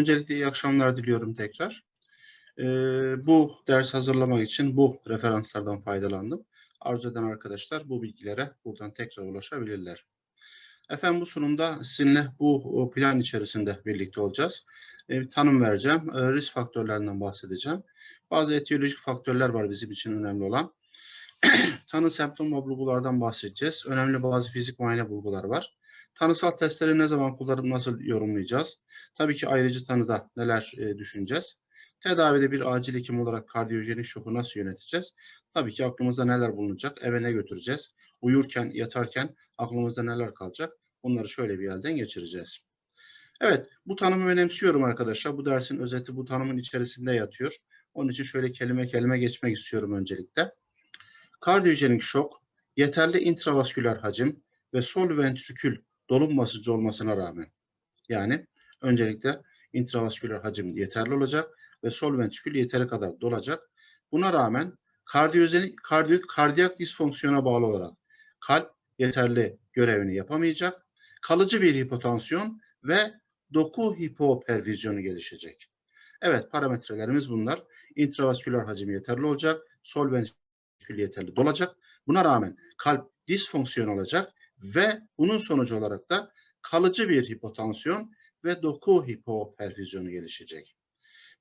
Öncelikle iyi akşamlar diliyorum tekrar. Ee, bu ders hazırlamak için bu referanslardan faydalandım. Arzu eden arkadaşlar bu bilgilere buradan tekrar ulaşabilirler. Efendim bu sunumda sizinle bu plan içerisinde birlikte olacağız. Ee, tanım vereceğim. Ee, risk faktörlerinden bahsedeceğim. Bazı etiyolojik faktörler var bizim için önemli olan. Tanı semptom ve bulgulardan bahsedeceğiz. Önemli bazı fizik muayene bulgular var. Tanısal testleri ne zaman kullanıp nasıl yorumlayacağız? Tabii ki ayrıcı tanıda neler e, düşüneceğiz? Tedavide bir acil hekim olarak kardiyojenik şoku nasıl yöneteceğiz? Tabii ki aklımızda neler bulunacak? Eve ne götüreceğiz? Uyurken, yatarken aklımızda neler kalacak? Bunları şöyle bir elden geçireceğiz. Evet, bu tanımı önemsiyorum arkadaşlar. Bu dersin özeti bu tanımın içerisinde yatıyor. Onun için şöyle kelime kelime geçmek istiyorum öncelikle. Kardiyojenik şok, yeterli intravasküler hacim ve sol ventrikül dolum basıncı olmasına rağmen yani öncelikle intravasküler hacim yeterli olacak ve sol ventrikül yeteri kadar dolacak. Buna rağmen kardiyojenik kardiyak, kardiyak disfonksiyona bağlı olarak kalp yeterli görevini yapamayacak. Kalıcı bir hipotansiyon ve doku hipopervizyonu gelişecek. Evet parametrelerimiz bunlar. İntravasküler hacim yeterli olacak. Sol ventrikül yeterli dolacak. Buna rağmen kalp disfonksiyon olacak ve bunun sonucu olarak da kalıcı bir hipotansiyon ve doku hipoperfüzyonu gelişecek.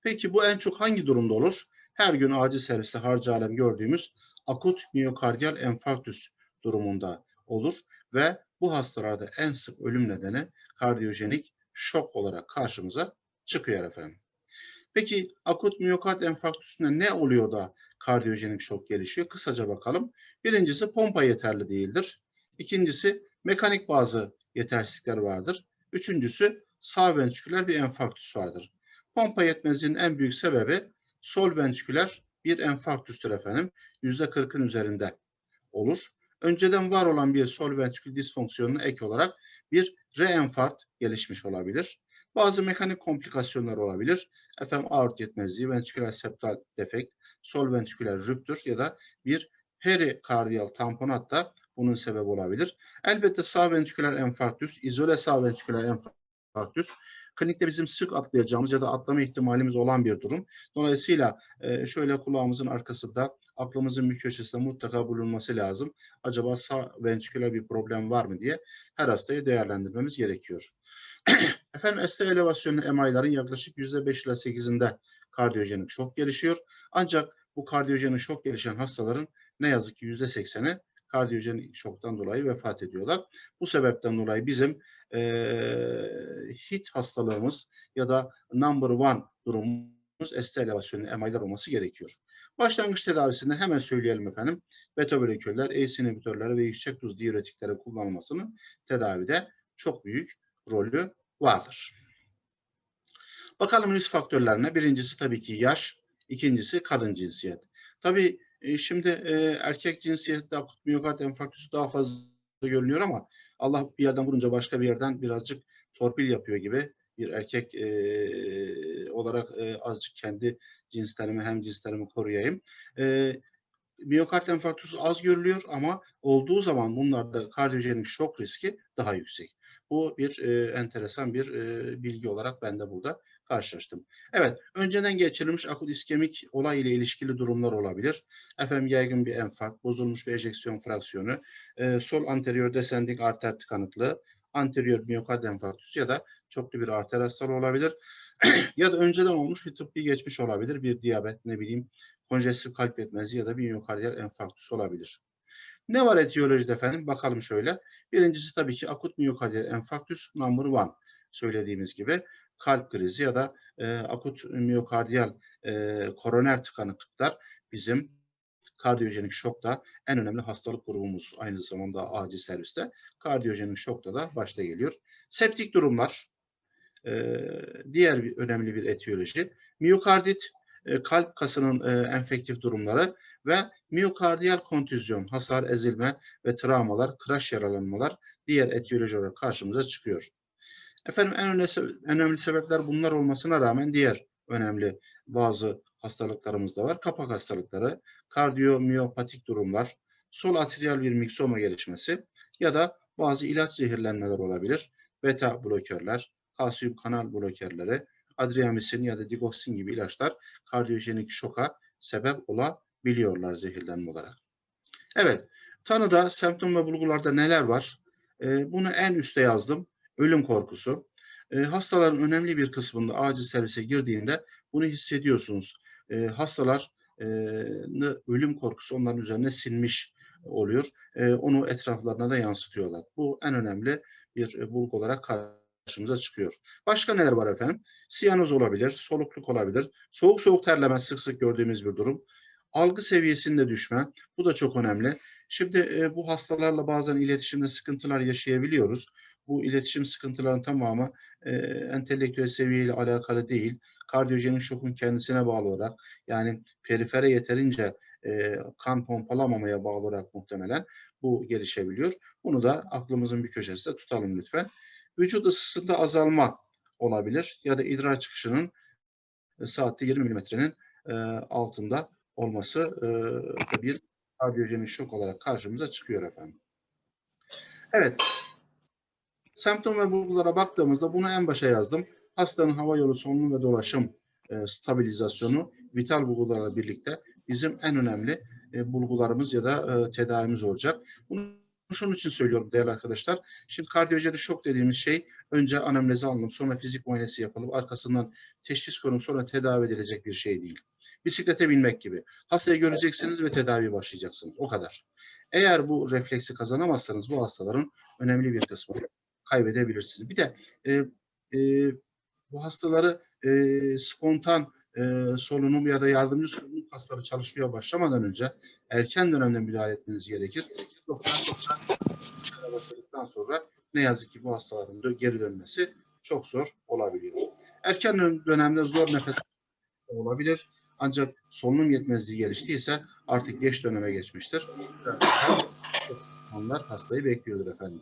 Peki bu en çok hangi durumda olur? Her gün acil serviste harcı alem gördüğümüz akut miyokardiyal enfarktüs durumunda olur ve bu hastalarda en sık ölüm nedeni kardiyojenik şok olarak karşımıza çıkıyor efendim. Peki akut miyokard enfarktüsünde ne oluyor da kardiyojenik şok gelişiyor? Kısaca bakalım. Birincisi pompa yeterli değildir. İkincisi mekanik bazı yetersizlikler vardır. Üçüncüsü sağ ventriküler bir enfarktüs vardır. Pompa yetmezliğinin en büyük sebebi sol ventriküler bir enfarktüstür efendim. Yüzde kırkın üzerinde olur. Önceden var olan bir sol ventrikül disfonksiyonuna ek olarak bir reenfart gelişmiş olabilir. Bazı mekanik komplikasyonlar olabilir. Efendim aort yetmezliği, ventriküler septal defekt, sol ventriküler rüptür ya da bir perikardiyal tamponat da bunun sebebi olabilir. Elbette sağ ventriküler enfarktüs, izole sağ ventriküler enfarktüs klinikte bizim sık atlayacağımız ya da atlama ihtimalimiz olan bir durum. Dolayısıyla e, şöyle kulağımızın arkasında aklımızın bir köşesinde mutlaka bulunması lazım. Acaba sağ ventriküler bir problem var mı diye her hastayı değerlendirmemiz gerekiyor. Efendim ST elevasyonu MI'ların yaklaşık %5 ile 8'inde kardiyojenik şok gelişiyor. Ancak bu kardiyojenik şok gelişen hastaların ne yazık ki %80'i kardiyojenik şoktan dolayı vefat ediyorlar. Bu sebepten dolayı bizim e, HIT hastalığımız ya da number one durumumuz ST elevasyonu MI'ler olması gerekiyor. Başlangıç tedavisinde hemen söyleyelim efendim. Beta blokörler, ACE inhibitörleri ve yüksek tuz diüretikleri kullanılmasının tedavide çok büyük rolü vardır. Bakalım risk faktörlerine. Birincisi tabii ki yaş, ikincisi kadın cinsiyet. Tabii e, şimdi e, erkek cinsiyette akut miyokard enfarktüsü daha fazla görünüyor ama Allah bir yerden vurunca başka bir yerden birazcık torpil yapıyor gibi bir erkek e, olarak e, azıcık kendi cinslerimi hem cinslerimi koruyayım. E, miyokard enfarktüsü az görülüyor ama olduğu zaman bunlarda kardiyojenik şok riski daha yüksek. Bu bir e, enteresan bir e, bilgi olarak ben de burada karşılaştım. Evet, önceden geçirilmiş akut iskemik olay ile ilişkili durumlar olabilir. Efendim yaygın bir enfarkt, bozulmuş bir ejeksiyon fraksiyonu, e, sol anterior descending arter tıkanıklığı, anterior miyokard enfarktüsü ya da çoklu bir arter hastalığı olabilir. ya da önceden olmuş bir tıbbi geçmiş olabilir. Bir diyabet, ne bileyim, konjestif kalp yetmezliği ya da bir miyokardiyal enfarktüs olabilir. Ne var etiyolojide efendim? Bakalım şöyle. Birincisi tabii ki akut miyokardiyal enfarktüs number one söylediğimiz gibi kalp krizi ya da e, akut miyokardiyal e, koroner tıkanıklıklar bizim kardiyojenik şokta en önemli hastalık grubumuz aynı zamanda acil serviste. Kardiyojenik şokta da başta geliyor. Septik durumlar e, diğer bir önemli bir etiyoloji. Miyokardit e, kalp kasının e, enfektif durumları ve miyokardiyal kontüzyon, hasar, ezilme ve travmalar, crash yaralanmalar diğer etiyoloji olarak karşımıza çıkıyor. Efendim en önemli, sebepler bunlar olmasına rağmen diğer önemli bazı hastalıklarımız da var. Kapak hastalıkları, kardiyomiyopatik durumlar, sol atriyal bir miksoma gelişmesi ya da bazı ilaç zehirlenmeler olabilir. Beta blokörler, kalsiyum kanal blokörleri, adriamisin ya da digoksin gibi ilaçlar kardiyojenik şoka sebep olabiliyorlar zehirlenme olarak. Evet, tanıda, semptom ve bulgularda neler var? Ee, bunu en üste yazdım. Ölüm korkusu. Ee, hastaların önemli bir kısmında acil servise girdiğinde bunu hissediyorsunuz. Ee, hastalar e, ölüm korkusu onların üzerine sinmiş oluyor. E, onu etraflarına da yansıtıyorlar. Bu en önemli bir e, bulgu olarak karşımıza çıkıyor. Başka neler var efendim? Siyanoz olabilir, solukluk olabilir, soğuk soğuk terleme sık sık gördüğümüz bir durum. Algı seviyesinde düşme, bu da çok önemli. Şimdi e, bu hastalarla bazen iletişimde sıkıntılar yaşayabiliyoruz. Bu iletişim sıkıntılarının tamamı e, entelektüel seviyeyle alakalı değil. Kardiyojenik şokun kendisine bağlı olarak yani perifere yeterince e, kan pompalamamaya bağlı olarak muhtemelen bu gelişebiliyor. Bunu da aklımızın bir köşesinde tutalım lütfen. Vücut ısısında azalma olabilir ya da idrar çıkışının e, saatte 20 milimetrenin e, altında olması e, bir kardiyojenik şok olarak karşımıza çıkıyor efendim. Evet. Semptom ve bulgulara baktığımızda bunu en başa yazdım. Hastanın hava yolu solunum ve dolaşım e, stabilizasyonu vital bulgularla birlikte bizim en önemli e, bulgularımız ya da e, tedavimiz olacak. Bunu şunun için söylüyorum değerli arkadaşlar. Şimdi kardiyojenik şok dediğimiz şey önce anamnezi alınıp sonra fizik muayenesi yapılıp arkasından teşhis konup sonra tedavi edilecek bir şey değil. Bisiklete binmek gibi. Hastayı göreceksiniz ve tedavi başlayacaksınız. O kadar. Eğer bu refleksi kazanamazsanız bu hastaların önemli bir kısmını kaybedebilirsiniz. Bir de e, e, bu hastaları e, spontan e, solunum ya da yardımcı solunum kasları çalışmaya başlamadan önce erken dönemde müdahale etmeniz gerekir. Yoksa başladıktan sonra ne yazık ki bu hastaların geri dönmesi çok zor olabiliyor. Erken dönemde zor nefes olabilir. Ancak solunum yetmezliği geliştiyse artık geç döneme geçmiştir. Onlar hastayı bekliyordur efendim.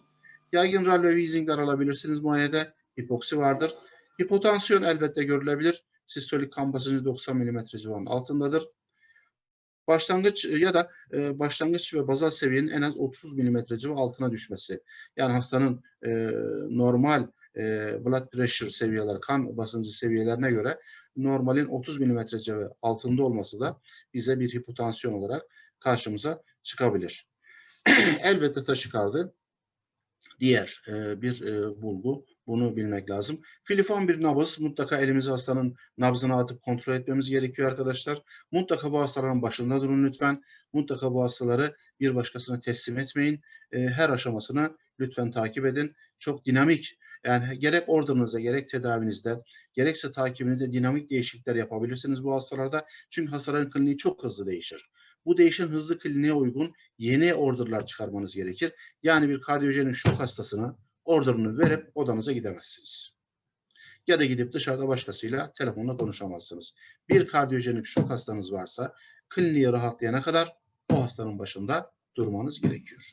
Yaygın rallo wheezingler alabilirsiniz muayenede. Hipoksi vardır. Hipotansiyon elbette görülebilir. Sistolik kan basıncı 90 mm civarının altındadır. Başlangıç ya da e, başlangıç ve bazal seviyenin en az 30 mm civarı altına düşmesi. Yani hastanın e, normal e, blood pressure seviyeleri, kan basıncı seviyelerine göre normalin 30 mm civarı altında olması da bize bir hipotansiyon olarak karşımıza çıkabilir. Elbette taşikardi diğer e, bir e, bulgu. Bunu bilmek lazım. Filifon bir nabız. Mutlaka elimizi hastanın nabzına atıp kontrol etmemiz gerekiyor arkadaşlar. Mutlaka bu hastaların başında durun lütfen. Mutlaka bu hastaları bir başkasına teslim etmeyin. E, her aşamasını lütfen takip edin. Çok dinamik yani gerek ordunuzda gerek tedavinizde gerekse takibinizde dinamik değişiklikler yapabilirsiniz bu hastalarda. Çünkü hastaların kliniği çok hızlı değişir. Bu değişen hızlı kliniğe uygun yeni orderlar çıkarmanız gerekir. Yani bir kardiyojenik şok hastasına orderını verip odanıza gidemezsiniz. Ya da gidip dışarıda başkasıyla telefonla konuşamazsınız. Bir kardiyojenik şok hastanız varsa kliniğe rahatlayana kadar o hastanın başında durmanız gerekiyor.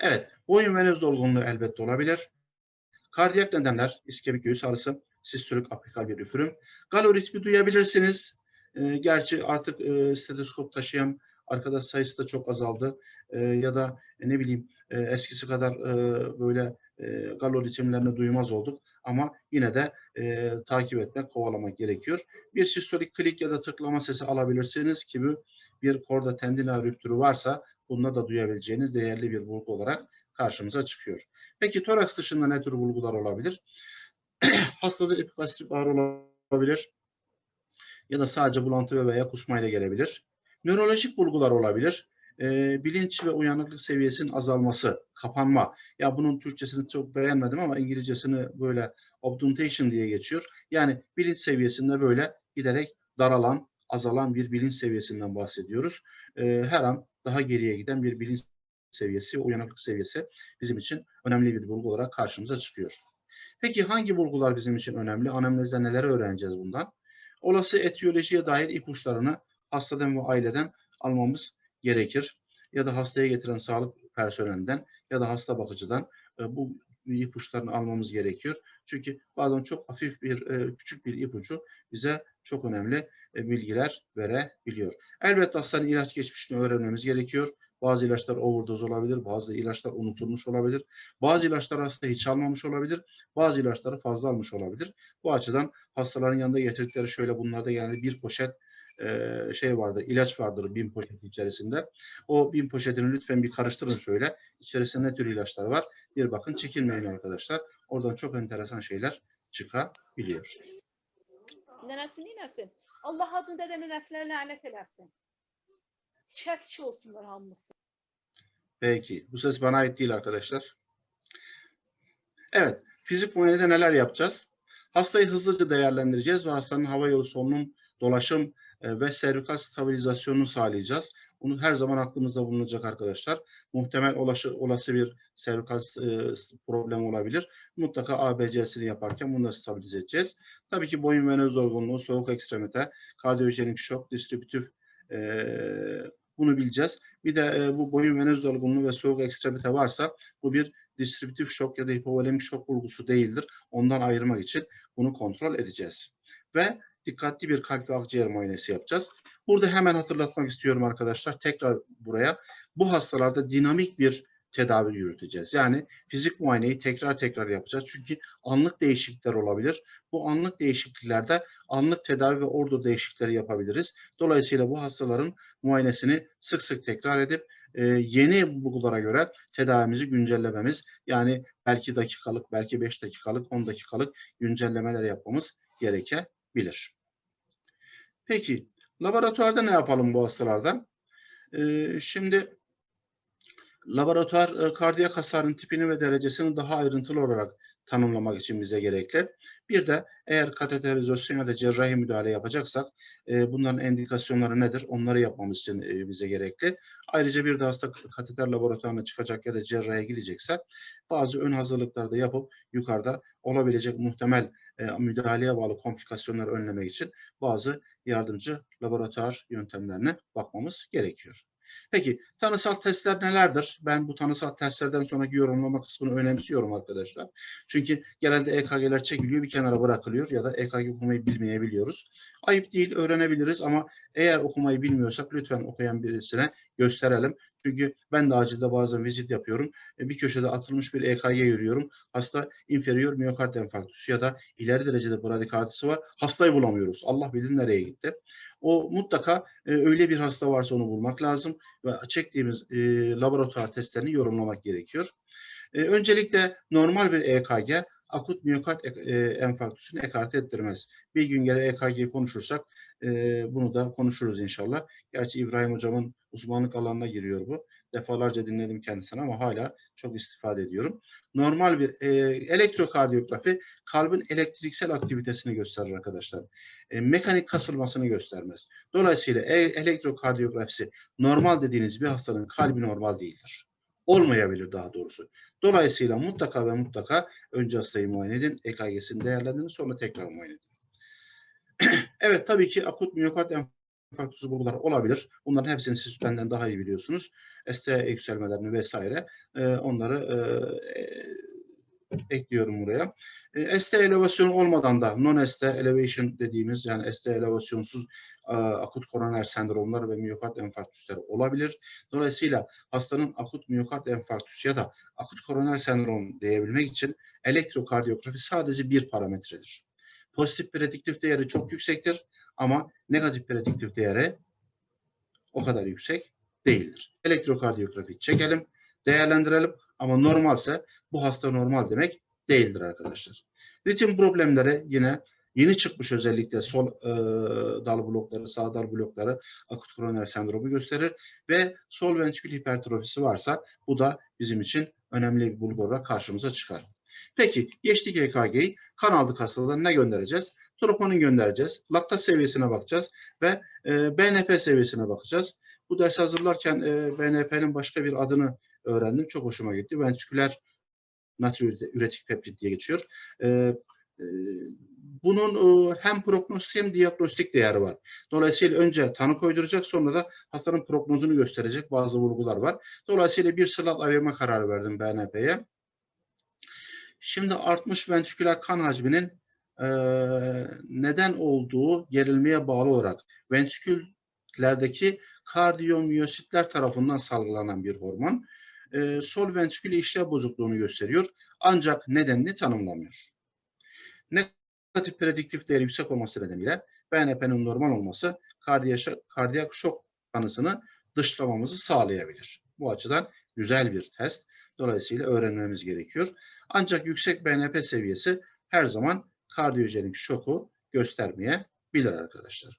Evet, boyun venöz dolgunluğu elbette olabilir. Kardiyak nedenler, iskemik göğüs ağrısı, sistolik apikal bir üfürüm. Galoritmi duyabilirsiniz. E, gerçi artık e, stetoskop taşıyan arkadaş sayısı da çok azaldı. E, ya da e, ne bileyim e, eskisi kadar e, böyle e, galo ritimlerini duymaz olduk. Ama yine de e, takip etmek, kovalamak gerekiyor. Bir sistolik klik ya da tıklama sesi alabilirsiniz ki bu bir korda tendina rüptürü varsa bunda da duyabileceğiniz değerli bir bulgu olarak karşımıza çıkıyor. Peki toraks dışında ne tür bulgular olabilir? Hastada epigastrik ağrı olabilir ya da sadece bulantı veya kusmayla gelebilir. Nörolojik bulgular olabilir. E, bilinç ve uyanıklık seviyesinin azalması, kapanma. Ya bunun Türkçesini çok beğenmedim ama İngilizcesini böyle obtuntation diye geçiyor. Yani bilinç seviyesinde böyle giderek daralan, azalan bir bilinç seviyesinden bahsediyoruz. E, her an daha geriye giden bir bilinç seviyesi, uyanıklık seviyesi bizim için önemli bir bulgu olarak karşımıza çıkıyor. Peki hangi bulgular bizim için önemli? Anamnezde neler öğreneceğiz bundan? Olası etiyolojiye dair ipuçlarını hastadan ve aileden almamız gerekir. Ya da hastaya getiren sağlık personelinden ya da hasta bakıcıdan e, bu ipuçlarını almamız gerekiyor. Çünkü bazen çok hafif bir, e, küçük bir ipucu bize çok önemli e, bilgiler verebiliyor. Elbette hastanın ilaç geçmişini öğrenmemiz gerekiyor. Bazı ilaçlar overdose olabilir, bazı ilaçlar unutulmuş olabilir. Bazı ilaçlar hasta hiç almamış olabilir, bazı ilaçları fazla almış olabilir. Bu açıdan hastaların yanında getirdikleri şöyle bunlarda yani bir poşet e, şey vardır, ilaç vardır bin poşet içerisinde. O bin poşetini lütfen bir karıştırın şöyle. İçerisinde ne tür ilaçlar var? Bir bakın çekinmeyin arkadaşlar. Oradan çok enteresan şeyler çıkabiliyor. Nenesini inesin. Allah adın dedeni nesline lanet eləsin. Çət olsunlar hamısı. Peki. Bu ses bana ait değil arkadaşlar. Evet. Fizik muayenede neler yapacağız? Hastayı hızlıca değerlendireceğiz ve hastanın hava yolu solunum, dolaşım e, ve servikal stabilizasyonunu sağlayacağız. Bunu her zaman aklımızda bulunacak arkadaşlar. Muhtemel olası, olası bir servikal e, problem olabilir. Mutlaka ABC'sini yaparken bunu da stabilize edeceğiz. Tabii ki boyun venöz dolgunluğu, soğuk ekstremite, kardiyojenik şok, distribütif e, bunu bileceğiz. Bir de e, bu boyun venöz dolgunluğu ve soğuk ekstremite varsa bu bir distribütif şok ya da hipovolemik şok bulgusu değildir. Ondan ayırmak için bunu kontrol edeceğiz. Ve dikkatli bir kalp ve akciğer muayenesi yapacağız. Burada hemen hatırlatmak istiyorum arkadaşlar. Tekrar buraya. Bu hastalarda dinamik bir tedavi yürüteceğiz. Yani fizik muayeneyi tekrar tekrar yapacağız. Çünkü anlık değişiklikler olabilir. Bu anlık değişikliklerde anlık tedavi ve ordu değişiklikleri yapabiliriz. Dolayısıyla bu hastaların muayenesini sık sık tekrar edip e, yeni bulgulara göre tedavimizi güncellememiz yani belki dakikalık, belki 5 dakikalık, 10 dakikalık güncellemeler yapmamız gerekebilir. Peki laboratuvarda ne yapalım bu hastalarda? E, şimdi laboratuvar e, kardiyak hasarın tipini ve derecesini daha ayrıntılı olarak tanımlamak için bize gerekli. Bir de eğer kateterizasyon ya da cerrahi müdahale yapacaksak e, bunların endikasyonları nedir? Onları yapmamız için e, bize gerekli. Ayrıca bir de hasta kateter laboratuvarına çıkacak ya da cerrahiye gidecekse bazı ön hazırlıkları da yapıp yukarıda olabilecek muhtemel müdahaleye bağlı komplikasyonları önlemek için bazı yardımcı laboratuvar yöntemlerine bakmamız gerekiyor. Peki tanısal testler nelerdir? Ben bu tanısal testlerden sonraki yorumlama kısmını önemsiyorum arkadaşlar. Çünkü genelde EKG'ler çekiliyor bir kenara bırakılıyor ya da EKG okumayı bilmeyebiliyoruz. Ayıp değil öğrenebiliriz ama eğer okumayı bilmiyorsak lütfen okuyan birisine gösterelim. Çünkü ben de acilde bazen vizit yapıyorum. E, Bir köşede atılmış bir EKG yürüyorum. Hasta inferior miyokard enfarktüsü ya da ileri derecede bradikardisi var. Hastayı bulamıyoruz. Allah bilir nereye gitti. O mutlaka e, öyle bir hasta varsa onu bulmak lazım ve çektiğimiz e, laboratuvar testlerini yorumlamak gerekiyor. Öncelikle normal bir EKG akut miyokard enfarktüsünü ekarte ettirmez. Bir gün geri EKG konuşursak bunu da konuşuruz inşallah. Gerçi İbrahim hocamın uzmanlık alanına giriyor bu. Defalarca dinledim kendisini ama hala çok istifade ediyorum. Normal bir e, elektrokardiyografi kalbin elektriksel aktivitesini gösterir arkadaşlar. E, mekanik kasılmasını göstermez. Dolayısıyla e, elektrokardiyografisi normal dediğiniz bir hastanın kalbi normal değildir. Olmayabilir daha doğrusu. Dolayısıyla mutlaka ve mutlaka önce hastayı muayene edin, EKG'sini değerlendirin, sonra tekrar muayene edin. evet tabii ki akut miyokard enfarktüsü bulgular olabilir. Bunların hepsini siz benden daha iyi biliyorsunuz. ST yükselmelerini vesaire e, onları e, e, ekliyorum buraya. E, ST elevasyonu olmadan da non-ST elevation dediğimiz yani ST elevasyonsuz e, akut koroner sendromlar ve miyokard enfarktüsleri olabilir. Dolayısıyla hastanın akut miyokard enfarktüsü ya da akut koroner sendrom diyebilmek için elektrokardiyografi sadece bir parametredir. Pozitif prediktif değeri çok yüksektir ama negatif prediktif değeri o kadar yüksek değildir. Elektrokardiyografi çekelim, değerlendirelim ama normalse bu hasta normal demek değildir arkadaşlar. Ritim problemleri yine yeni çıkmış özellikle sol e, dal blokları, sağ dal blokları akut koroner sendromu gösterir ve sol ventrikül hipertrofisi varsa bu da bizim için önemli bir bulgu olarak karşımıza çıkar. Peki geçtik EKG'yi kan aldık hastadan ne göndereceğiz? Troponin göndereceğiz. Laktat seviyesine bakacağız ve e, BNP seviyesine bakacağız. Bu ders hazırlarken e, BNP'nin başka bir adını öğrendim. Çok hoşuma gitti. Ventriküler natriüretik peptit diye geçiyor. E, e, bunun e, hem prognostik hem diagnostik değeri var. Dolayısıyla önce tanı koyduracak sonra da hastanın prognozunu gösterecek bazı bulgular var. Dolayısıyla bir slot ayırma kararı verdim BNP'ye. Şimdi artmış ventriküler kan hacminin e, neden olduğu gerilmeye bağlı olarak ventriküllerdeki kardiyomiyositler tarafından salgılanan bir hormon. E, sol ventrikül işlev bozukluğunu gösteriyor. Ancak nedenini tanımlamıyor. Negatif prediktif değeri yüksek olması nedeniyle BNP'nin normal olması kardiyak, kardiyak şok anısını dışlamamızı sağlayabilir. Bu açıdan güzel bir test. Dolayısıyla öğrenmemiz gerekiyor. Ancak yüksek BNP seviyesi her zaman kardiyojenik şoku göstermeyebilir arkadaşlar.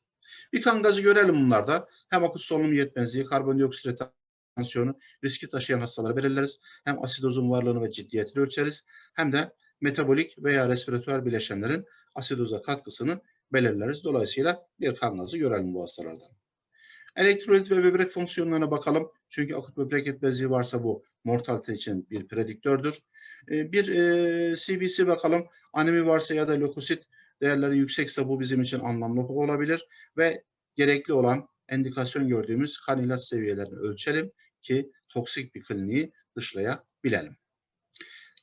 Bir kan gazı görelim bunlarda. Hem akut solunum yetmezliği, karbondioksit tansiyonu, riski taşıyan hastaları belirleriz. Hem asidozun varlığını ve ciddiyetini ölçeriz. Hem de metabolik veya respiratuar bileşenlerin asidoza katkısını belirleriz. Dolayısıyla bir kan gazı görelim bu hastalardan. Elektrolit ve böbrek fonksiyonlarına bakalım. Çünkü akut böbrek yetmezliği varsa bu mortalite için bir prediktördür. Ee, Bir e, CBC bakalım. Anemi varsa ya da lökosit değerleri yüksekse bu bizim için anlamlı olabilir. Ve gerekli olan endikasyon gördüğümüz kan ilaç seviyelerini ölçelim ki toksik bir kliniği dışlayabilelim.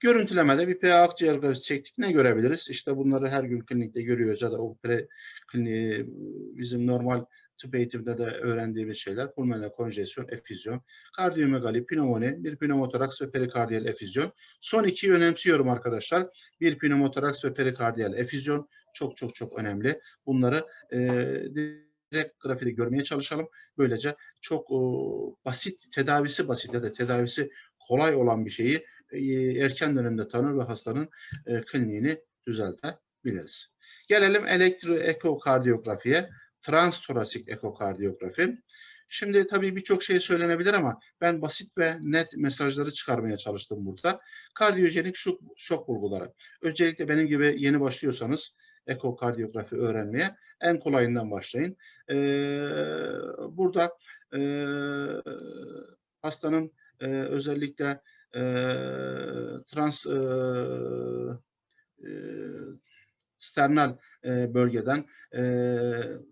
Görüntülemede bir PA akciğer grafisi çektik. Ne görebiliriz? İşte bunları her gün klinikte görüyoruz ya da o pre kliniği bizim normal tıp eğitimde de öğrendiğimiz şeyler. Pulmoner konjesyon, efüzyon, kardiyomegali, pnömoni, bir pneumotoraks ve perikardiyal efüzyon. Son ikiyi önemsiyorum arkadaşlar. Bir pneumotoraks ve perikardiyal efüzyon çok çok çok önemli. Bunları e, direkt grafide görmeye çalışalım. Böylece çok o, basit, tedavisi basit ya da tedavisi kolay olan bir şeyi e, erken dönemde tanır ve hastanın e, kliniğini düzeltebiliriz. Gelelim elektroekokardiyografiye, transtorasik ekokardiyografi. Şimdi tabii birçok şey söylenebilir ama ben basit ve net mesajları çıkarmaya çalıştım burada. Kardiyojenik şok, şok bulguları. Öncelikle benim gibi yeni başlıyorsanız ekokardiyografi öğrenmeye en kolayından başlayın. Ee, burada e, hastanın e, özellikle e, trans e, e, sternal e, bölgeden e,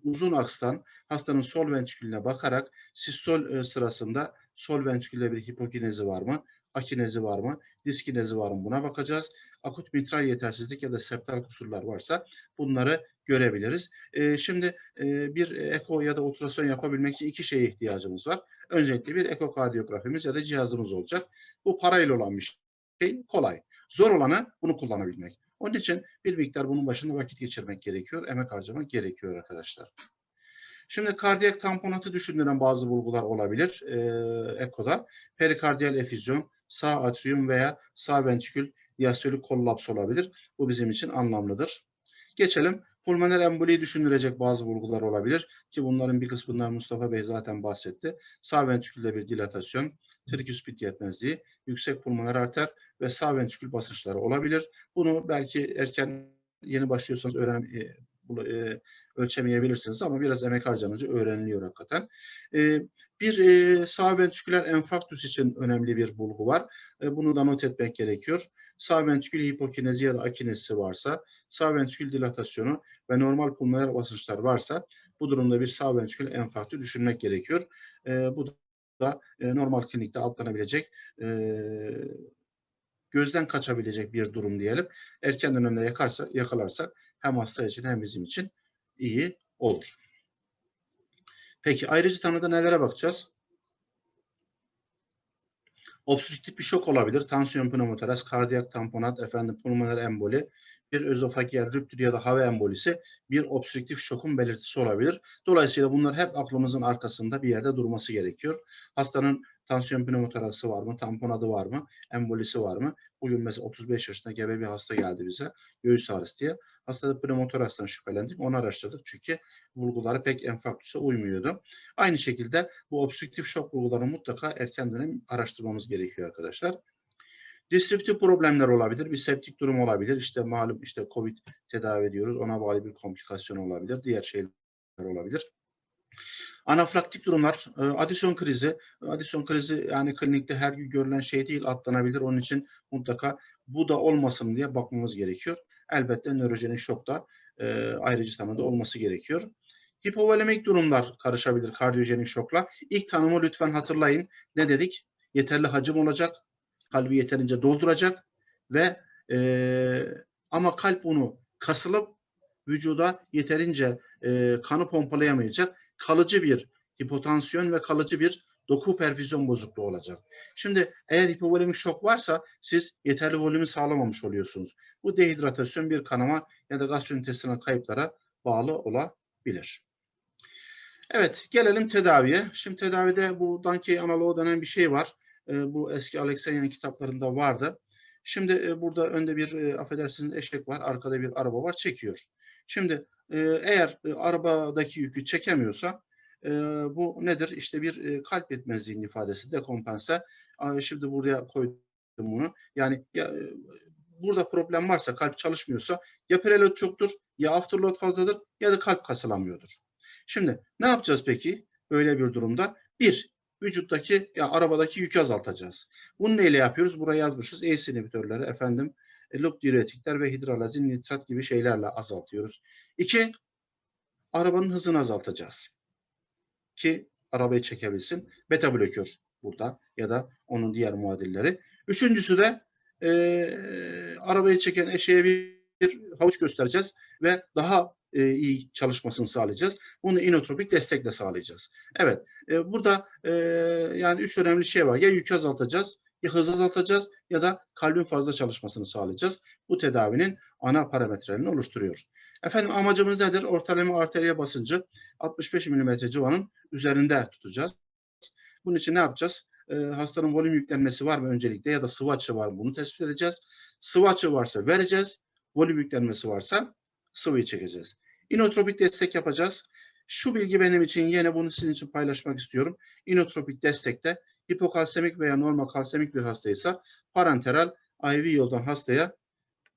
uzun akstan hastanın sol ventrikülüne bakarak sistol e, sırasında sol ventrikülde bir hipokinezi var mı? Akinezi var mı? Diskinezi var mı? Buna bakacağız. Akut mitral yetersizlik ya da septal kusurlar varsa bunları görebiliriz. E, şimdi e, bir eko ya da ultrason yapabilmek için iki şeye ihtiyacımız var. Öncelikle bir ekokardiyografimiz ya da cihazımız olacak. Bu parayla olan bir şey kolay. Zor olanı bunu kullanabilmek. Onun için bir miktar bunun başında vakit geçirmek gerekiyor, emek harcamak gerekiyor arkadaşlar. Şimdi kardiyak tamponatı düşündüren bazı bulgular olabilir e, ekoda. Perikardiyal efüzyon, sağ atrium veya sağ ventrikül diastolik kollaps olabilir. Bu bizim için anlamlıdır. Geçelim. Pulmoner emboliyi düşündürecek bazı bulgular olabilir ki bunların bir kısmından Mustafa Bey zaten bahsetti. Sağ ventrikülde bir dilatasyon, triküspit yetmezliği, yüksek pulmoner arter ve sağ ventrikül basınçları olabilir. Bunu belki erken yeni başlıyorsanız öğren, e, bu, e, ölçemeyebilirsiniz ama biraz emek harcanınca öğreniliyor hakikaten. E, bir e, sağ ventriküler enfarktüs için önemli bir bulgu var. E, bunu da not etmek gerekiyor. Sağ ventrikül hipokinezi ya da akinezisi varsa, sağ ventrikül dilatasyonu ve normal pulmoner basınçlar varsa bu durumda bir sağ ventrikül enfarktü düşünmek gerekiyor. E, bu da e, normal klinikte atlanabilecek e, gözden kaçabilecek bir durum diyelim. Erken dönemde yakarsa, yakalarsak hem hasta için hem bizim için iyi olur. Peki ayrıcı tanıda nelere bakacağız? Obstrüktif bir şok olabilir. Tansiyon pneumotoras, kardiyak tamponat, efendim pulmoner emboli, bir özofageal rüptür ya da hava embolisi bir obstrüktif şokun belirtisi olabilir. Dolayısıyla bunlar hep aklımızın arkasında bir yerde durması gerekiyor. Hastanın tansiyon pneumotorası var mı, tamponadı var mı, embolisi var mı? Bugün mesela 35 yaşında gebe bir hasta geldi bize, göğüs ağrısı diye. Hastada pneumotorastan şüphelendik, onu araştırdık çünkü bulguları pek enfarktüse uymuyordu. Aynı şekilde bu obstrüktif şok bulgularını mutlaka erken dönem araştırmamız gerekiyor arkadaşlar. Distriptif problemler olabilir, bir septik durum olabilir. İşte malum işte COVID tedavi ediyoruz, ona bağlı bir komplikasyon olabilir, diğer şeyler olabilir. Anafilaktik durumlar, e, adisyon krizi. Adisyon krizi yani klinikte her gün görülen şey değil, atlanabilir. Onun için mutlaka bu da olmasın diye bakmamız gerekiyor. Elbette nörojenik şok da e, ayrıcı tanıda olması gerekiyor. Hipovolemik durumlar karışabilir kardiyojenik şokla. İlk tanımı lütfen hatırlayın. Ne dedik? Yeterli hacim olacak, kalbi yeterince dolduracak ve e, ama kalp onu kasılıp vücuda yeterince e, kanı pompalayamayacak kalıcı bir hipotansiyon ve kalıcı bir doku perfüzyon bozukluğu olacak. Şimdi eğer hipovolemik şok varsa siz yeterli volümü sağlamamış oluyorsunuz. Bu dehidratasyon bir kanama ya da gastrointestinal kayıplara bağlı olabilir. Evet, gelelim tedaviye. Şimdi tedavide bu Dankey analoğu denen bir şey var. E, bu eski Alexeyev'in kitaplarında vardı. Şimdi e, burada önde bir e, affedersiniz eşek var, arkada bir araba var, çekiyor. Şimdi e, eğer e, arabadaki yükü çekemiyorsa e, bu nedir? İşte bir e, kalp yetmezliğinin ifadesi, dekompanse. Aa, Şimdi buraya koydum bunu. Yani ya, e, burada problem varsa, kalp çalışmıyorsa ya preload çoktur, ya afterload fazladır ya da kalp kasılamıyordur. Şimdi ne yapacağız peki böyle bir durumda? Bir, vücuttaki ya arabadaki yükü azaltacağız. Bunu neyle yapıyoruz? Buraya yazmışız. ACE inhibitörleri, efendim, e, loop diüretikler ve hidralazin nitrat gibi şeylerle azaltıyoruz. İki, arabanın hızını azaltacağız. Ki arabayı çekebilsin. Beta blokör burada ya da onun diğer muadilleri. Üçüncüsü de e, arabayı çeken eşeğe bir, bir havuç göstereceğiz ve daha e, iyi çalışmasını sağlayacağız. Bunu inotropik destekle sağlayacağız. Evet, e, burada e, yani üç önemli şey var. Ya yükü azaltacağız, ya hız azaltacağız ya da kalbin fazla çalışmasını sağlayacağız. Bu tedavinin ana parametrelerini oluşturuyor. Efendim amacımız nedir? Ortalama arteriye basıncı 65 mm civarının üzerinde tutacağız. Bunun için ne yapacağız? E, hastanın volüm yüklenmesi var mı öncelikle ya da sıvı açığı var mı bunu tespit edeceğiz. Sıvı açığı varsa vereceğiz. Volüm yüklenmesi varsa sıvıyı çekeceğiz. İnotropik destek yapacağız. Şu bilgi benim için yine bunu sizin için paylaşmak istiyorum. İnotropik destekte hipokalsemik veya normal kalsemik bir hastaysa parenteral IV yoldan hastaya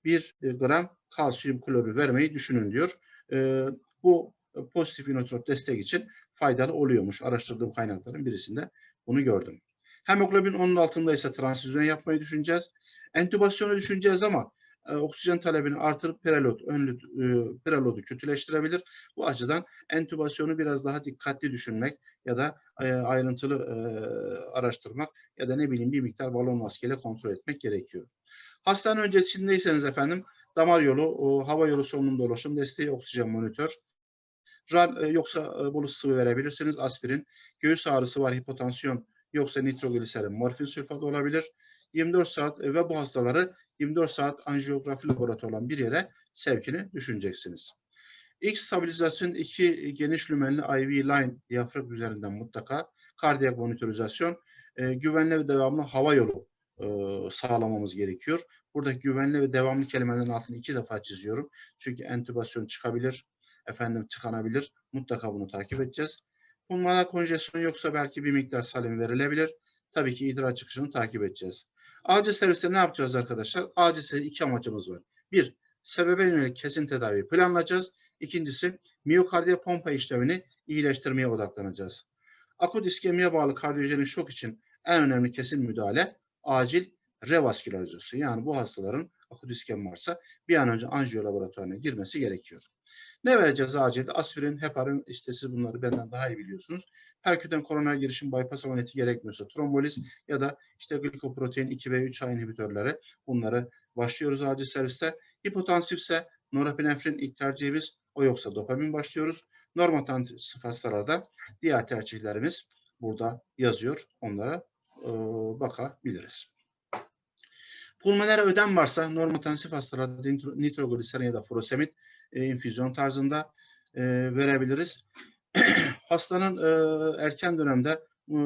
1 gram kalsiyum klorür vermeyi düşünün diyor. Ee, bu pozitif inotrop destek için faydalı oluyormuş. Araştırdığım kaynakların birisinde bunu gördüm. Hemoglobin onun altındaysa transfüzyon yapmayı düşüneceğiz. Entübasyonu düşüneceğiz ama e, oksijen talebini artırıp preload, önlü, e, preload'u kötüleştirebilir. Bu açıdan entübasyonu biraz daha dikkatli düşünmek ya da e, ayrıntılı e, araştırmak ya da ne bileyim bir miktar balon maskeyle kontrol etmek gerekiyor. Hastane öncesindeyseniz efendim damar yolu, hava yolu solunum dolaşım desteği, oksijen monitör, RAL e, yoksa e, bolu sıvı verebilirsiniz, aspirin, göğüs ağrısı var, hipotansiyon yoksa nitrogliserin, morfin sülfat olabilir. 24 saat e, ve bu hastaları 24 saat anjiyografi laboratuvarı olan bir yere sevkini düşüneceksiniz. İlk stabilizasyon iki geniş lümenli IV line diyafram üzerinden mutlaka kardiyak monitorizasyon, güvenli ve devamlı hava yolu sağlamamız gerekiyor. Burada güvenli ve devamlı kelimelerin altını iki defa çiziyorum. Çünkü entübasyon çıkabilir, efendim tıkanabilir. Mutlaka bunu takip edeceğiz. Pulmoner konjesyon yoksa belki bir miktar salim verilebilir. Tabii ki idrar çıkışını takip edeceğiz. Acil serviste ne yapacağız arkadaşlar? Acil serviste iki amacımız var. Bir, sebebe yönelik kesin tedavi planlayacağız. İkincisi, miyokardiya pompa işlemini iyileştirmeye odaklanacağız. Akut iskemiye bağlı kardiyojenik şok için en önemli kesin müdahale acil revaskülarizasyon. Yani bu hastaların akut iskem varsa bir an önce anjiyo laboratuvarına girmesi gerekiyor. Ne vereceğiz acilde? Aspirin, heparin, işte siz bunları benden daha iyi biliyorsunuz. Perküten koroner girişim bypass ameliyatı gerekmiyorsa tromboliz ya da işte glikoprotein 2 ve 3 A inhibitörleri bunları başlıyoruz acil serviste. Hipotansifse norepinefrin ilk tercihimiz o yoksa dopamin başlıyoruz. Normotansif hastalarda diğer tercihlerimiz burada yazıyor. Onlara bakabiliriz. Pulmoner ödem varsa normotansif hastalarda nitrogliserin ya da furosemid e, infüzyon tarzında e, verebiliriz. Hastanın e, erken dönemde e,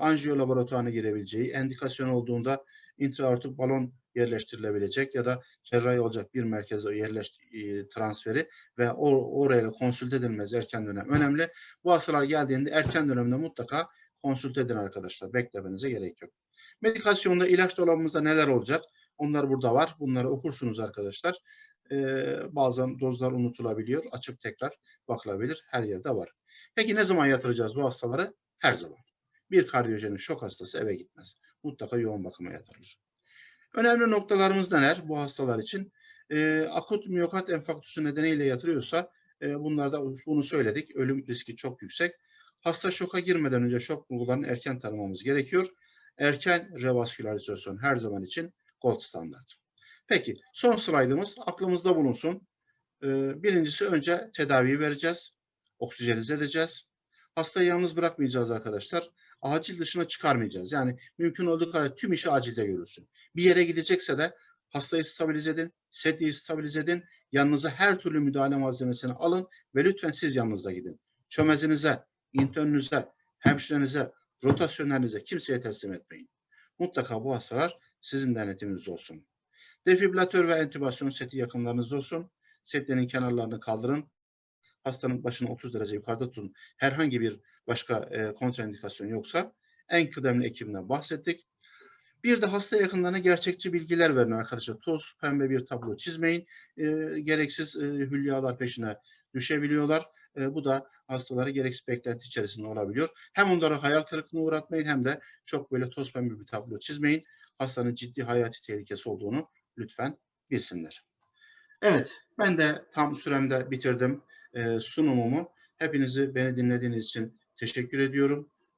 anjiyo laboratuvarına girebileceği, endikasyon olduğunda intraortuk balon yerleştirilebilecek ya da cerrahi olacak bir merkeze yerleş e, transferi ve or oraya konsült edilmez erken dönem önemli. Bu hastalar geldiğinde erken dönemde mutlaka konsült edin arkadaşlar. Beklemenize gerek yok. Medikasyonda ilaç dolabımızda neler olacak? Onlar burada var. Bunları okursunuz arkadaşlar. Ee, bazen dozlar unutulabiliyor. Açıp tekrar bakılabilir. Her yerde var. Peki ne zaman yatıracağız bu hastaları? Her zaman. Bir kardiyojenik şok hastası eve gitmez. Mutlaka yoğun bakıma yatırılır. Önemli noktalarımız neler bu hastalar için? Ee, akut miyokard enfarktüsü nedeniyle yatırıyorsa e, bunlarda bunu söyledik. Ölüm riski çok yüksek. Hasta şoka girmeden önce şok bulgularını erken tanımamız gerekiyor. Erken revaskülarizasyon her zaman için gold standart. Peki son slaydımız aklımızda bulunsun. Ee, birincisi önce tedaviyi vereceğiz. Oksijenize edeceğiz. hastayı yalnız bırakmayacağız arkadaşlar. Acil dışına çıkarmayacağız. Yani mümkün olduğu kadar tüm işi acilde görülsün. Bir yere gidecekse de hastayı stabilize edin, sedyeyi stabilize edin. Yanınıza her türlü müdahale malzemesini alın ve lütfen siz yanınızda gidin. Çömezinize, internünüze, hemşirenize, rotasyonelinize kimseye teslim etmeyin. Mutlaka bu hastalar sizin denetiminizde olsun. Defibrilatör ve entübasyon seti yakınlarınızda olsun. Setlerin kenarlarını kaldırın. Hastanın başını 30 derece yukarıda tutun. Herhangi bir başka e, kontraindikasyon yoksa en kıdemli ekibinden bahsettik. Bir de hasta yakınlarına gerçekçi bilgiler verin arkadaşlar. Toz, pembe bir tablo çizmeyin. E, gereksiz e, hülyalar peşine düşebiliyorlar. E, bu da hastaları gereksiz beklenti içerisinde olabiliyor. Hem onları hayal kırıklığına uğratmayın hem de çok böyle toz pembe bir tablo çizmeyin. Hastanın ciddi hayati tehlikesi olduğunu lütfen bilsinler. Evet, ben de tam süremde bitirdim e, sunumumu. Hepinizi beni dinlediğiniz için teşekkür ediyorum.